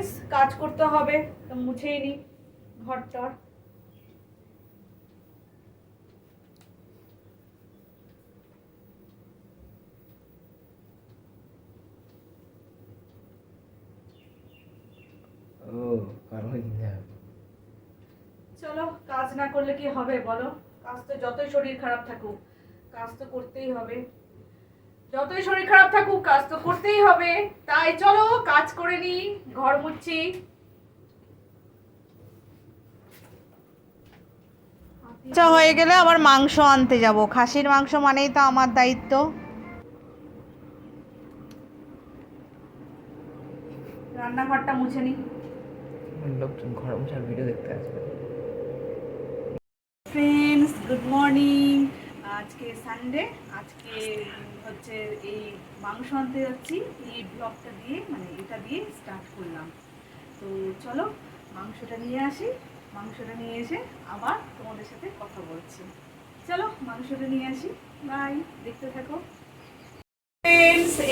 Friends কাজ করতে হবে তো মুছেই নি ঘরটার ও চলো কাজ না করলে কি হবে বলো? কাজ তো যতই শরীর খারাপ থাকুক কাজ তো করতেই হবে। যতই শরীর খারাপ থাকুক কাজ তো করতেই হবে। তাই চলো কাজ করে নি ঘর মুচ্ছি আচ্ছা হয়ে গেলে আবার মাংস আনতে যাব। খাসির মাংস মানেই তো আমার দায়িত্ব। রান্নাঘরটা মুছে নি। লোকজন ঘর মোছার ভিডিও দেখতে আসবে। ফ্রেন্ডস গুড মর্নিং আজকে সানডে আজকে হচ্ছে এই মাংস আনতে যাচ্ছি। এই ব্লগটা দিয়ে মানে এটা দিয়ে স্টার্ট করলাম। তো চলো, মাংসটা নিয়ে আসি। মাংসটা নিয়ে এসে আবার তোমাদের সাথে কথা বলছি। চলো, মাংসটা নিয়ে আসি। বাই দেখতে থাকো।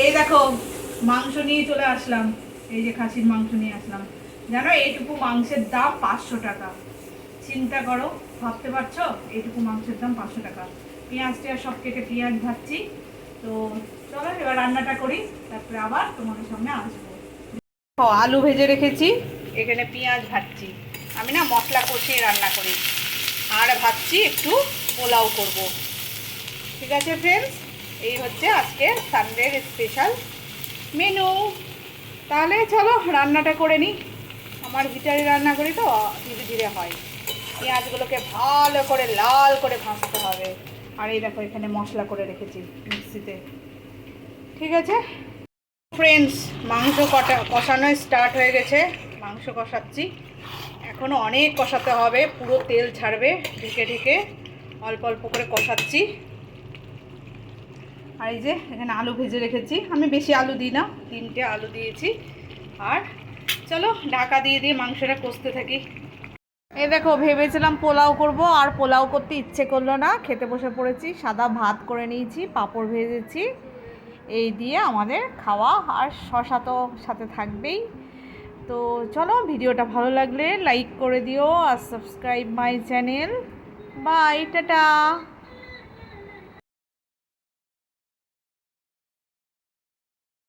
এই দেখো, মাংস নিয়ে চলে আসলাম। এই যে খাসির মাংস নিয়ে আসলাম। জানো, এইটুকু মাংসের দাম পাঁচশো টাকা। চিন্তা করো, ভাবতে পারছ? এইটুকু মাংসের দাম পাঁচশো টাকা। পেঁয়াজ টেয়াজ সব কেটে পেঁয়াজ ভাজছি। তো চলো, এবার রান্নাটা করি, তারপরে আবার তোমাদের সামনে আসব। আলু ভেজে রেখেছি, এখানে পেঁয়াজ ভাজছি। আমি না মশলা কষিয়ে রান্না করি। আর ভাবছি একটু পোলাও করব। ঠিক আছে ফ্রেন্ডস এই হচ্ছে আজকে সানডের স্পেশাল মেনু তাহলে চলো, রান্নাটা করে নিই আমার হিটারে রান্না করি তো ধীরে ধীরে হয়। পেঁয়াজগুলোকে ভালো করে, লাল করে ভাজতে হবে। আর এই দেখো, এখানে মশলা করে রেখেছি মিক্সিতে। ঠিক আছে? ফ্রেন্ডস মাংস কটা, কষানো স্টার্ট হয়ে গেছে। মাংস কষাচ্ছি। এখনও অনেক কষাতে হবে, পুরো তেল ছাড়বে, ঢেকে ঢেকে অল্প অল্প করে কষাচ্ছি। আর এই যে, এখানে আলু ভেজে রেখেছি। আমি বেশি আলু দিই না, তিনটে আলু দিয়েছি। আর চলো, ঢাকা দিয়ে দিয়ে মাংসটা কষতে থাকি। এই দেখো, ভেবেছিলাম পোলাও করব, আর পোলাও করতে ইচ্ছে করল না। খেতে বসে পড়েছি, সাদা ভাত করে নিয়েছি, পাঁপড় ভেজেছি। এই দিয়ে আমাদের খাওয়া আর শশা তো সাথে থাকবেই। তো চলো, ভিডিওটা ভালো লাগলে লাইক করে দিও আর subscribe my channel bye tata.